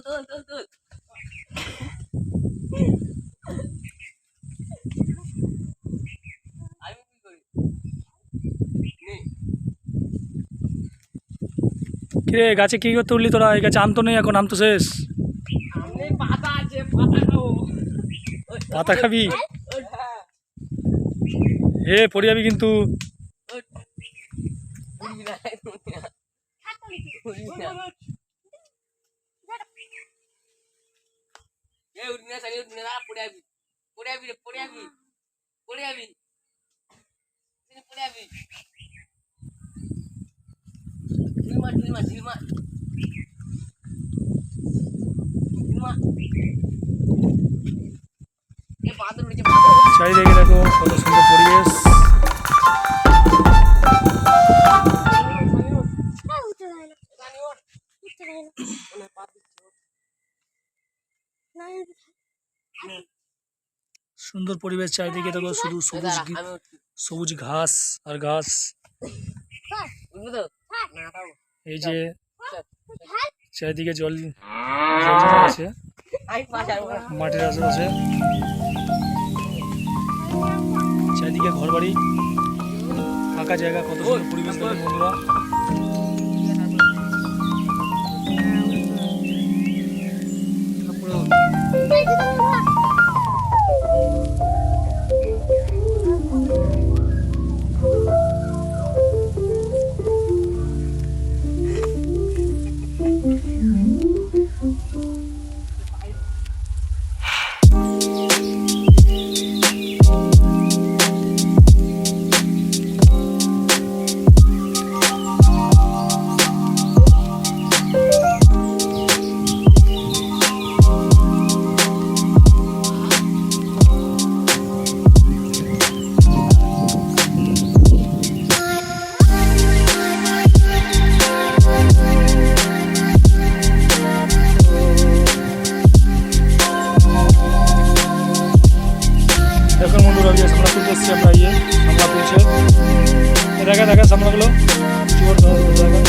তোল কি করি গাছে কি করতে উঠলি তোরা? এই গাছে আম তো নেই এখন, আম তো শেষ সামনে পাতা আছে পাতা খাব ওই, পাতা খাবি এ পড়ে যাবি। কিন্তু ওই। উড়বি না, উড়বি না। উড়বি না। এ, উড়বি না, সানি, উড়বি না, দাঁড়া, পড়ে যাবি। পড়ে যাবি রে, পড়ে যাবি। পড়ে যাবি। সানি, পড়ে যাবি। ঢিল মার, ঢিল মার, ঢিল মার। ঢিল মার। চাই দেখে কত সুন্দর পরিবেশ। সুন্দর পরিবেশ চারিদিকে দেখো, শুধু সবুজ। সবুজ ঘাস আর ঘাস। এই যে, চারিদিকে জল আছে মাটির আশেপাশে চারিদিকে ঘর বাড়ি ফাঁকা জায়গা কত সুন্দর পরিবেশ বন্ধুরা। বন্ধুরা এই আমরা সামলা তুলতে আমরা ইয়ে আমরা পৌঁছে দেখা দেখা সামনাগুলো জোর দেখা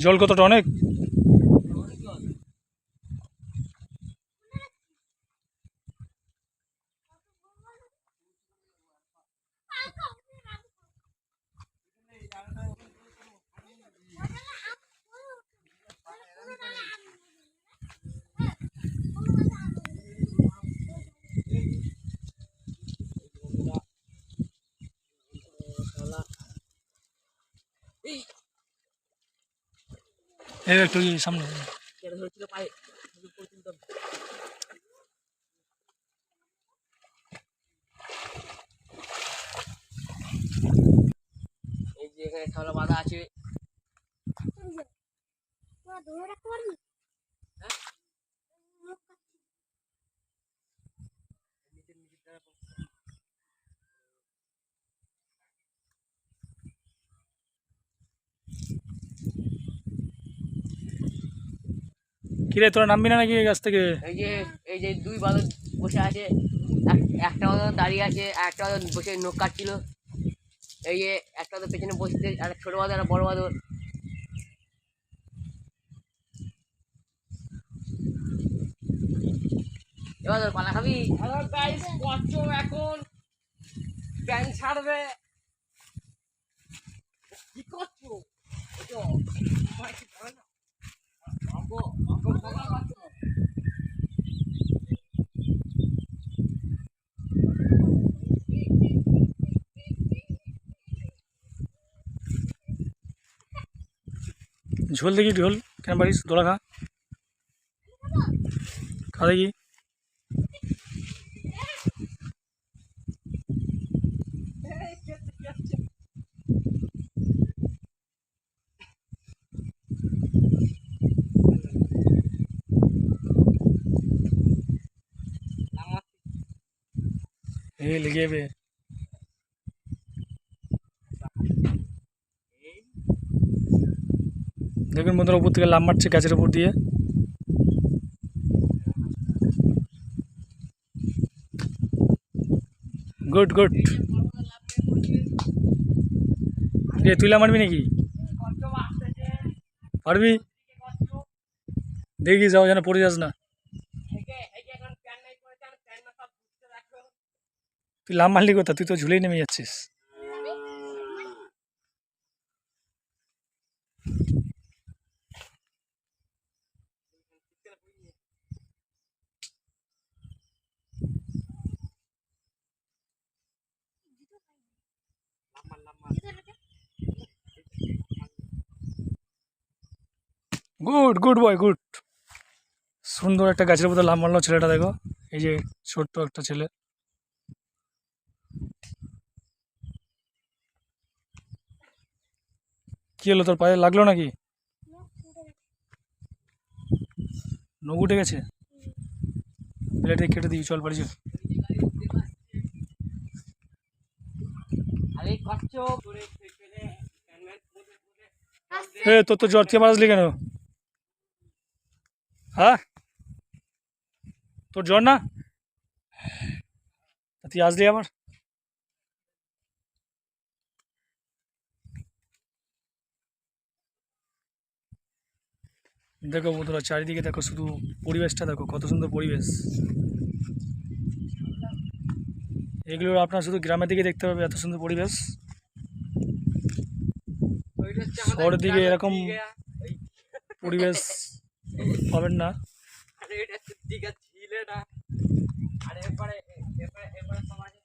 জল কতটা অনেক? এই একটু সামনে। এই যে এখানে খেলা বাঁধা আছে। ধরে রাখতে পারবি? কিরে তোরা নামবি না নাকি এই গাছ থেকে? এই যে এই যে দুই বাদর বসে আছে। এক- একটা বাদর দাঁড়িয়ে আছে আর একটা বাদর বসে নখ কাটছিল। এই যে একটা বাদর পেছনে বসতে আর ছোট বাদর আর বড় বাদর। এবার পালা খাবি? হ্যালো গাইস কচ্ছ এখন। প্যান ছাড়বে। ঝোল দেখি ঝোল কেন পারিস দোলা খা খা দেখি এ লেগে যাবে দেখুন বন্ধুরা, উপর থেকে লাভ মারছে গাছের উপর দিয়ে। Good good. এ, তুই লাভ মারবি নাকি? পারবি দেখি, যাও, যেন পড়ে যাস না। তুই লাভ মারলি কোথা তুই তো ঝুলেই নেমে যাচ্ছিস। গুড গুড বয় গুড সুন্দর একটা গাছের মধ্যে লাভ মারলো ছেলেটা দেখো। এই যে ছোট্ট একটা ছেলে। কি হলো তোর পায়ে? লাগল নাকি? নখ উঠে গেছে? প্লেটে কেটে দিই চল বাড়ি চল। এ তোর তো জ্বর থেকে বাজলি কেন? হ্যাঁ? তোর জ্বর না? তুই আসলি আমার দেখো বন্ধুরা চারিদিকে দেখো শুধু পরিবেশটা দেখো কত সুন্দর পরিবেশ। এগুলো আপনার শুধু গ্রামের দিকে দেখতে পাবে এত সুন্দর পরিবেশ। শহরের দিকে এরকম পরিবেশ। পাবেন না। আরে এটা না। আরে এবারে এবারে এবারে সমাজে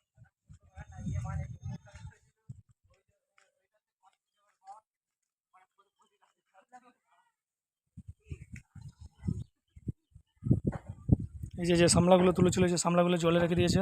এই যে যে সামলাগুলো তুলেছিল যে সামলাগুলো জলে রেখে দিয়েছে।